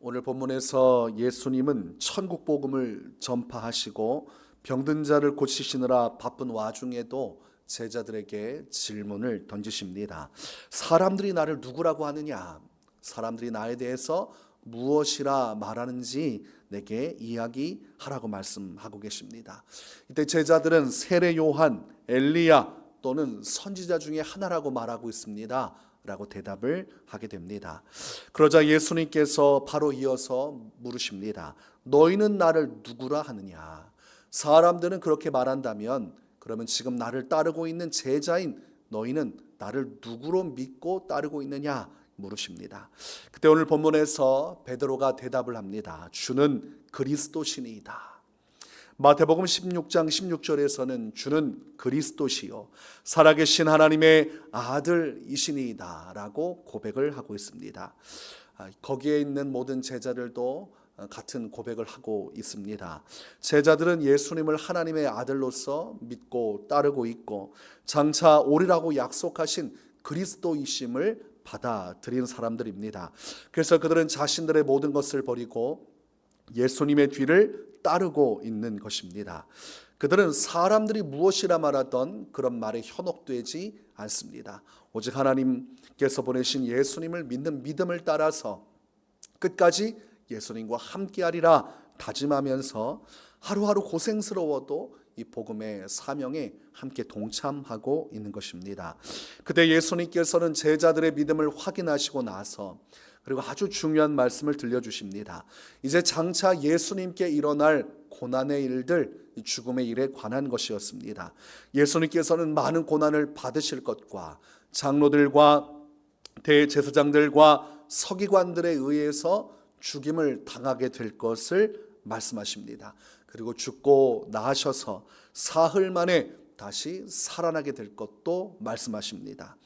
오늘 본문에서 예수님은 천국 복음을 전파하시고 병든 자를 고치시느라 바쁜 와중에도 제자들에게 질문을 던지십니다. 사람들이 나를 누구라고 하느냐? 사람들이 나에 대해서 무엇이라 말하는지 내게 이야기하라고 말씀하고 계십니다. 이때 제자들은 세례 요한, 엘리야 또는 선지자 중에 하나라고 말하고 있습니다. 라고 대답을 하게 됩니다. 그러자 예수님께서 바로 이어서 물으십니다. 너희는 나를 누구라 하느냐? 사람들은 그렇게 말한다면 그러면 지금 나를 따르고 있는 제자인 너희는 나를 누구로 믿고 따르고 있느냐? 물으십니다. 그때 오늘 본문에서 베드로가 대답을 합니다. 주는 그리스도시니이다. 마태복음 16장 16절에서는 주는 그리스도시요 살아계신 하나님의 아들이시니이다라고 고백을 하고 있습니다. 아, 거기에 있는 모든 제자들도 같은 고백을 하고 있습니다. 제자들은 예수님을 하나님의 아들로서 믿고 따르고 있고 장차 오리라고 약속하신 그리스도이심을 받아들인 사람들입니다. 그래서 그들은 자신들의 모든 것을 버리고 예수님의 뒤를 따르고 있는 것입니다. 그들은 사람들이 무엇이라 말하던 그런 말에 현혹되지 않습니다. 오직 하나님께서 보내신 예수님을 믿는 믿음을 따라서 끝까지 예수님과 함께하리라 다짐하면서 하루하루 고생스러워도 이 복음의 사명에 함께 동참하고 있는 것입니다. 그때 예수님께서는 제자들의 믿음을 확인하시고 나서 그리고 아주 중요한 말씀을 들려주십니다. 이제 장차 예수님께 일어날 고난의 일들, 죽음의 일에 관한 것이었습니다. 예수님께서는 많은 고난을 받으실 것과 장로들과 대제사장들과 서기관들에 의해서 죽임을 당하게 될 것을 말씀하십니다. 그리고 죽고 나셔서 사흘 만에 다시 살아나게 될 것도 말씀하십니다.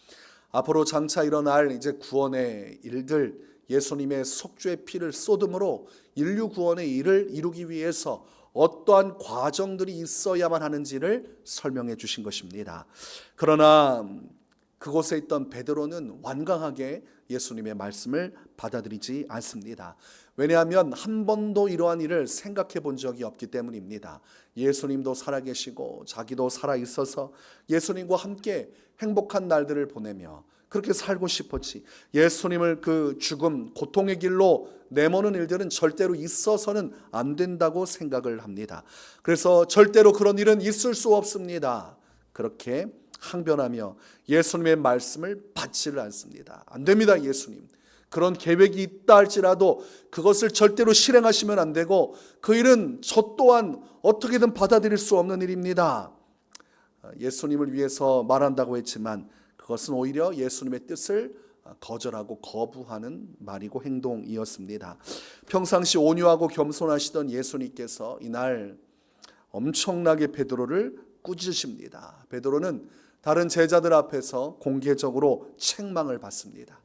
앞으로 장차 일어날 이제 구원의 일들 예수님의 속죄의 피를 쏟음으로 인류 구원의 일을 이루기 위해서 어떠한 과정들이 있어야만 하는지를 설명해 주신 것입니다. 그러나 그곳에 있던 베드로는 완강하게 예수님의 말씀을 받아들이지 않습니다. 왜냐하면 한 번도 이러한 일을 생각해 본 적이 없기 때문입니다. 예수님도 살아계시고 자기도 살아 있어서 예수님과 함께 행복한 날들을 보내며 그렇게 살고 싶었지. 예수님을 그 죽음, 고통의 길로 내모는 일들은 절대로 있어서는 안 된다고 생각을 합니다. 그래서 절대로 그런 일은 있을 수 없습니다. 그렇게 항변하며 예수님의 말씀을 받지를 않습니다. 안 됩니다, 예수님. 그런 계획이 있다 할지라도 그것을 절대로 실행하시면 안 되고 그 일은 저 또한 어떻게든 받아들일 수 없는 일입니다. 예수님을 위해서 말한다고 했지만 그것은 오히려 예수님의 뜻을 거절하고 거부하는 말이고 행동이었습니다. 평상시 온유하고 겸손하시던 예수님께서 이날 엄청나게 베드로를 꾸짖으십니다. 베드로는 다른 제자들 앞에서 공개적으로 책망을 받습니다.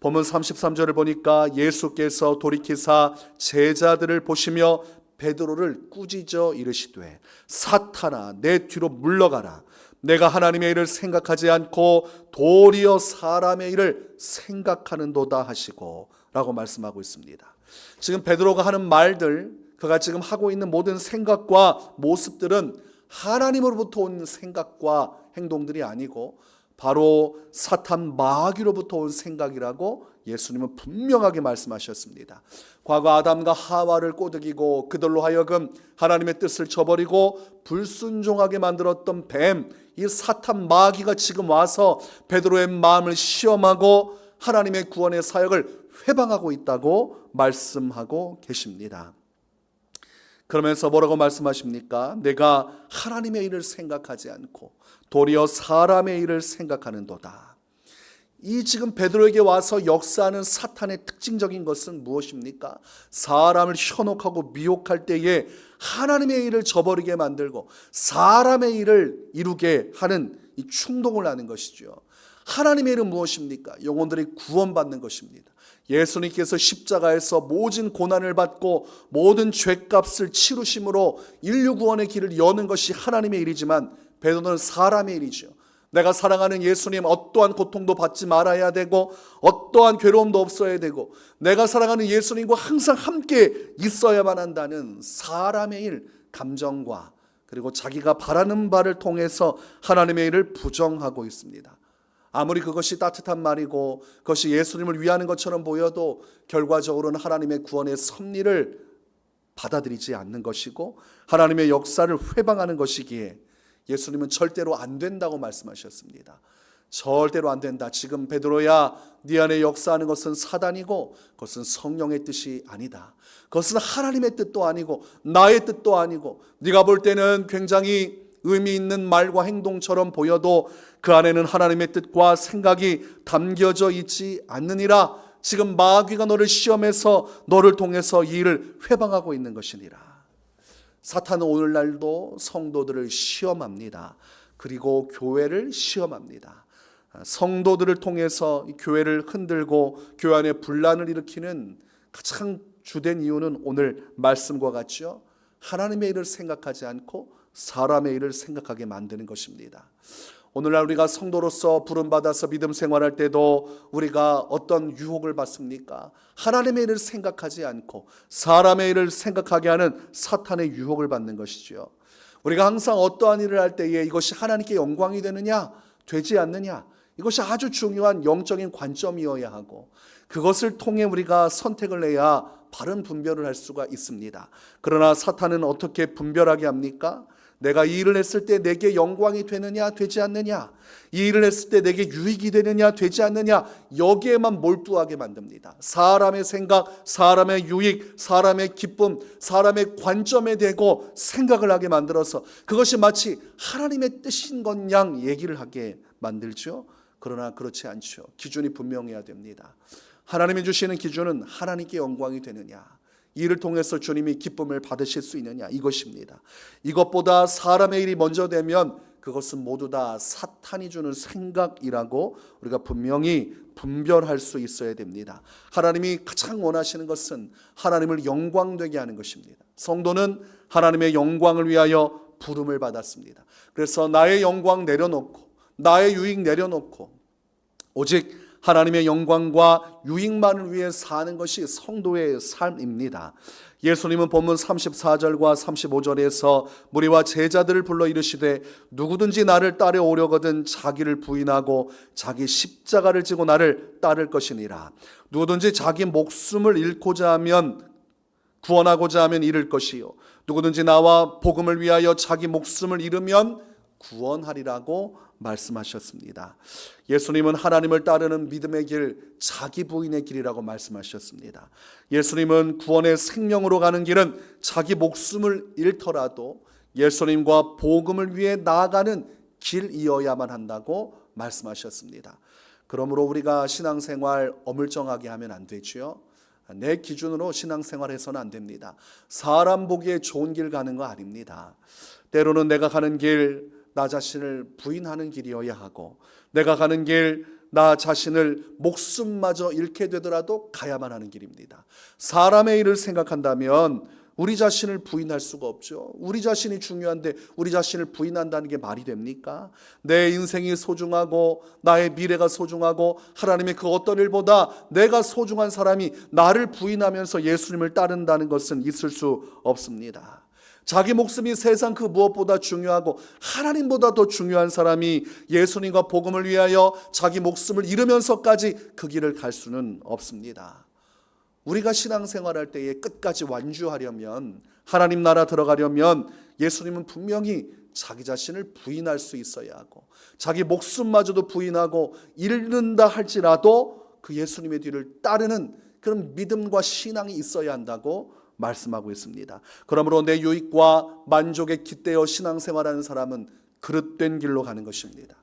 본문 33절을 보니까 예수께서 돌이키사 제자들을 보시며 베드로를 꾸짖어 이르시되 사탄아 내 뒤로 물러가라 내가 하나님의 일을 생각하지 않고 도리어 사람의 일을 생각하는도다 하시고 라고 말씀하고 있습니다. 지금 베드로가 하는 말들 그가 지금 하고 있는 모든 생각과 모습들은 하나님으로부터 온 생각과 행동들이 아니고 바로 사탄 마귀로부터 온 생각이라고 예수님은 분명하게 말씀하셨습니다. 과거 아담과 하와를 꼬드기고 그들로 하여금 하나님의 뜻을 저버리고 불순종하게 만들었던 뱀, 이 사탄 마귀가 지금 와서 베드로의 마음을 시험하고 하나님의 구원의 사역을 회방하고 있다고 말씀하고 계십니다. 그러면서 뭐라고 말씀하십니까? 내가 하나님의 일을 생각하지 않고 도리어 사람의 일을 생각하는도다. 이 지금 베드로에게 와서 역사하는 사탄의 특징적인 것은 무엇입니까? 사람을 현혹하고 미혹할 때에 하나님의 일을 저버리게 만들고 사람의 일을 이루게 하는 이 충동을 하는 것이죠. 하나님의 일은 무엇입니까? 영혼들이 구원받는 것입니다. 예수님께서 십자가에서 모든 고난을 받고 모든 죄값을 치루심으로 인류 구원의 길을 여는 것이 하나님의 일이지만 베드로는 사람의 일이죠. 내가 사랑하는 예수님 어떠한 고통도 받지 말아야 되고 어떠한 괴로움도 없어야 되고 내가 사랑하는 예수님과 항상 함께 있어야만 한다는 사람의 일 감정과 그리고 자기가 바라는 바를 통해서 하나님의 일을 부정하고 있습니다. 아무리 그것이 따뜻한 말이고 그것이 예수님을 위하는 것처럼 보여도 결과적으로는 하나님의 구원의 섭리를 받아들이지 않는 것이고 하나님의 역사를 회방하는 것이기에 예수님은 절대로 안 된다고 말씀하셨습니다. 절대로 안 된다. 지금 베드로야 네 안에 역사하는 것은 사단이고 그것은 성령의 뜻이 아니다. 그것은 하나님의 뜻도 아니고 나의 뜻도 아니고 네가 볼 때는 굉장히 의미 있는 말과 행동처럼 보여도 그 안에는 하나님의 뜻과 생각이 담겨져 있지 않느니라. 지금 마귀가 너를 시험해서 너를 통해서 이 일을 회방하고 있는 것이니라. 사탄은 오늘날도 성도들을 시험합니다. 그리고 교회를 시험합니다. 성도들을 통해서 이 교회를 흔들고 교회 안에 분란을 일으키는 가장 주된 이유는 오늘 말씀과 같죠. 하나님의 일을 생각하지 않고 사람의 일을 생각하게 만드는 것입니다. 오늘날 우리가 성도로서 부름받아서 믿음 생활할 때도 우리가 어떤 유혹을 받습니까? 하나님의 일을 생각하지 않고 사람의 일을 생각하게 하는 사탄의 유혹을 받는 것이지요. 우리가 항상 어떠한 일을 할 때에 이것이 하나님께 영광이 되느냐, 되지 않느냐, 이것이 아주 중요한 영적인 관점이어야 하고 그것을 통해 우리가 선택을 해야 바른 분별을 할 수가 있습니다. 그러나 사탄은 어떻게 분별하게 합니까? 내가 이 일을 했을 때 내게 영광이 되느냐 되지 않느냐 이 일을 했을 때 내게 유익이 되느냐 되지 않느냐 여기에만 몰두하게 만듭니다. 사람의 생각, 사람의 유익, 사람의 기쁨, 사람의 관점에 대고 생각을 하게 만들어서 그것이 마치 하나님의 뜻인 것 양 얘기를 하게 만들죠. 그러나 그렇지 않죠. 기준이 분명해야 됩니다. 하나님이 주시는 기준은 하나님께 영광이 되느냐 이를 통해서 주님이 기쁨을 받으실 수 있느냐 이것입니다. 이것보다 사람의 일이 먼저 되면 그것은 모두 다 사탄이 주는 생각이라고 우리가 분명히 분별할 수 있어야 됩니다. 하나님이 가장 원하시는 것은 하나님을 영광되게 하는 것입니다. 성도는 하나님의 영광을 위하여 부름을 받았습니다. 그래서 나의 영광 내려놓고 나의 유익 내려놓고 오직 하나님의 영광과 유익만을 위해 사는 것이 성도의 삶입니다. 예수님은 본문 34절과 35절에서 무리와 제자들을 불러 이르시되 누구든지 나를 따라오려거든 자기를 부인하고 자기 십자가를 지고 나를 따를 것이니라. 누구든지 자기 목숨을 잃고자 하면 구원하고자 하면 잃을 것이요 누구든지 나와 복음을 위하여 자기 목숨을 잃으면 구원하리라고 말씀하셨습니다. 예수님은 하나님을 따르는 믿음의 길, 자기 부인의 길이라고 말씀하셨습니다. 예수님은 구원의 생명으로 가는 길은 자기 목숨을 잃더라도 예수님과 복음을 위해 나아가는 길이어야만 한다고 말씀하셨습니다. 그러므로 우리가 신앙생활 어물쩡하게 하면 안 되지요. 내 기준으로 신앙생활해서는 안 됩니다. 사람 보기에 좋은 길 가는 거 아닙니다. 때로는 내가 가는 길, 나 자신을 부인하는 길이어야 하고 내가 가는 길 나 자신을 목숨마저 잃게 되더라도 가야만 하는 길입니다. 사람의 일을 생각한다면 우리 자신을 부인할 수가 없죠. 우리 자신이 중요한데 우리 자신을 부인한다는 게 말이 됩니까? 내 인생이 소중하고 나의 미래가 소중하고 하나님의 그 어떤 일보다 내가 소중한 사람이 나를 부인하면서 예수님을 따른다는 것은 있을 수 없습니다. 자기 목숨이 세상 그 무엇보다 중요하고 하나님보다 더 중요한 사람이 예수님과 복음을 위하여 자기 목숨을 잃으면서까지 그 길을 갈 수는 없습니다. 우리가 신앙생활할 때에 끝까지 완주하려면 하나님 나라 들어가려면 예수님은 분명히 자기 자신을 부인할 수 있어야 하고 자기 목숨마저도 부인하고 잃는다 할지라도 그 예수님의 뒤를 따르는 그런 믿음과 신앙이 있어야 한다고 말씀하고 있습니다. 그러므로 내 유익과 만족에 깃대어 신앙생활하는 사람은 그릇된 길로 가는 것입니다.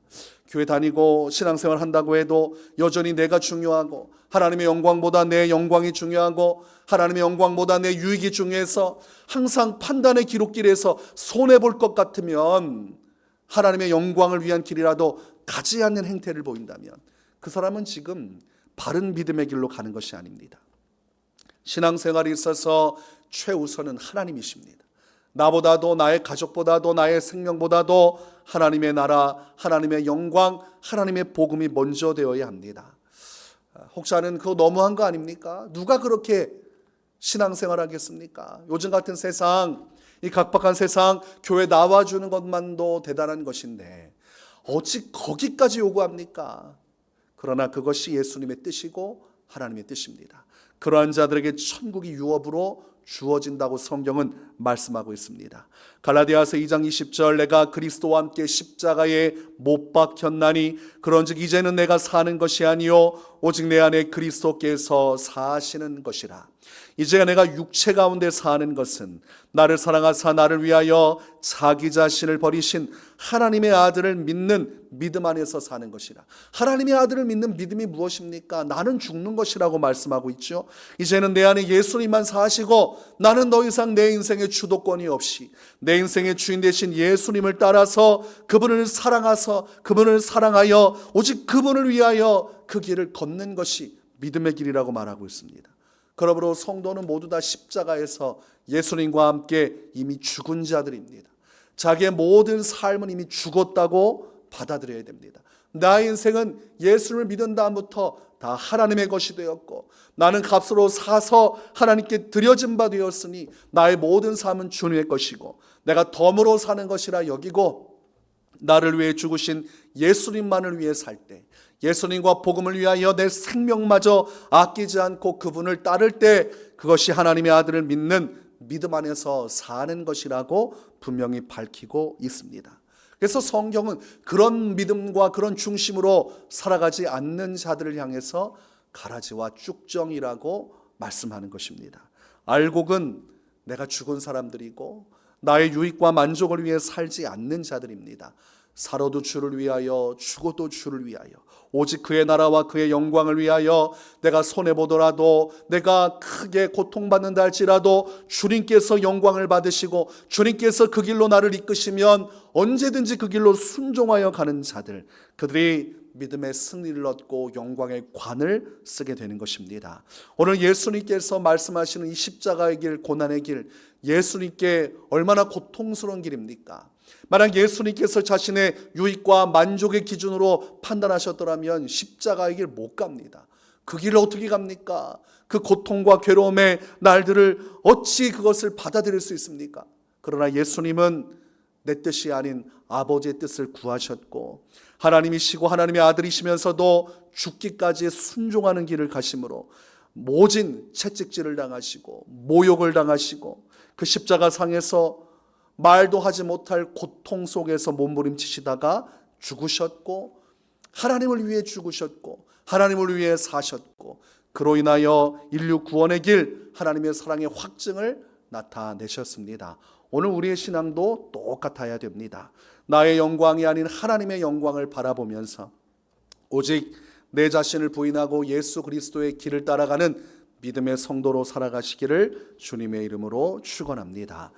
교회 다니고 신앙생활 한다고 해도 여전히 내가 중요하고 하나님의 영광보다 내 영광이 중요하고 하나님의 영광보다 내 유익이 중요해서 항상 판단의 기록길에서 손해 볼 것 같으면 하나님의 영광을 위한 길이라도 가지 않는 행태를 보인다면 그 사람은 지금 바른 믿음의 길로 가는 것이 아닙니다. 신앙생활에 있어서 최우선은 하나님이십니다. 나보다도 나의 가족보다도 나의 생명보다도 하나님의 나라, 하나님의 영광, 하나님의 복음이 먼저 되어야 합니다. 혹자는 그거 너무한 거 아닙니까? 누가 그렇게 신앙생활 하겠습니까? 요즘 같은 세상, 이 각박한 세상, 교회 나와주는 것만도 대단한 것인데, 어찌 거기까지 요구합니까? 그러나 그것이 예수님의 뜻이고 하나님의 뜻입니다. 그러한 자들에게 천국이 유업으로 주어진다고 성경은 말씀하고 있습니다. 갈라디아서 2장 20절 내가 그리스도와 함께 십자가에 못 박혔나니 그런즉 이제는 내가 사는 것이 아니요 오직 내 안에 그리스도께서 사시는 것이라. 이제 내가 육체 가운데 사는 것은 나를 사랑하사 나를 위하여 자기 자신을 버리신 하나님의 아들을 믿는 믿음 안에서 사는 것이라. 하나님의 아들을 믿는 믿음이 무엇입니까? 나는 죽는 것이라고 말씀하고 있죠. 이제는 내 안에 예수님만 사시고 나는 더 이상 내 인생의 주도권이 없이 내 인생의 주인 되신 예수님을 따라서 그분을 사랑하서 그분을 사랑하여 오직 그분을 위하여 그 길을 걷는 것이 믿음의 길이라고 말하고 있습니다. 그러므로 성도는 모두 다 십자가에서 예수님과 함께 이미 죽은 자들입니다. 자기의 모든 삶은 이미 죽었다고 받아들여야 됩니다. 나의 인생은 예수를 믿은 다음부터 다 하나님의 것이 되었고 나는 값으로 사서 하나님께 드려진 바 되었으니 나의 모든 삶은 주님의 것이고 내가 덤으로 사는 것이라 여기고 나를 위해 죽으신 예수님만을 위해 살 때 예수님과 복음을 위하여 내 생명마저 아끼지 않고 그분을 따를 때 그것이 하나님의 아들을 믿는 믿음 안에서 사는 것이라고 분명히 밝히고 있습니다. 그래서 성경은 그런 믿음과 그런 중심으로 살아가지 않는 자들을 향해서 가라지와 쭉정이라고 말씀하는 것입니다. 알곡은 내가 죽은 사람들이고 나의 유익과 만족을 위해 살지 않는 자들입니다. 살아도 주를 위하여 죽어도 주를 위하여 오직 그의 나라와 그의 영광을 위하여 내가 손해 보더라도 내가 크게 고통받는다 할지라도 주님께서 영광을 받으시고 주님께서 그 길로 나를 이끄시면 언제든지 그 길로 순종하여 가는 자들 그들이 믿음의 승리를 얻고 영광의 관을 쓰게 되는 것입니다. 오늘 예수님께서 말씀하시는 이 십자가의 길, 고난의 길, 예수님께 얼마나 고통스러운 길입니까? 만약 예수님께서 자신의 유익과 만족의 기준으로 판단하셨더라면 십자가의 길 못 갑니다. 그 길을 어떻게 갑니까? 그 고통과 괴로움의 날들을 어찌 그것을 받아들일 수 있습니까? 그러나 예수님은 내 뜻이 아닌 아버지의 뜻을 구하셨고 하나님이시고 하나님의 아들이시면서도 죽기까지 순종하는 길을 가심으로 모진 채찍질을 당하시고 모욕을 당하시고 그 십자가 상에서 말도 하지 못할 고통 속에서 몸부림치시다가 죽으셨고 하나님을 위해 죽으셨고 하나님을 위해 사셨고 그로 인하여 인류 구원의 길 하나님의 사랑의 확증을 나타내셨습니다. 오늘 우리의 신앙도 똑같아야 됩니다. 나의 영광이 아닌 하나님의 영광을 바라보면서 오직 내 자신을 부인하고 예수 그리스도의 길을 따라가는 믿음의 성도로 살아가시기를 주님의 이름으로 축원합니다.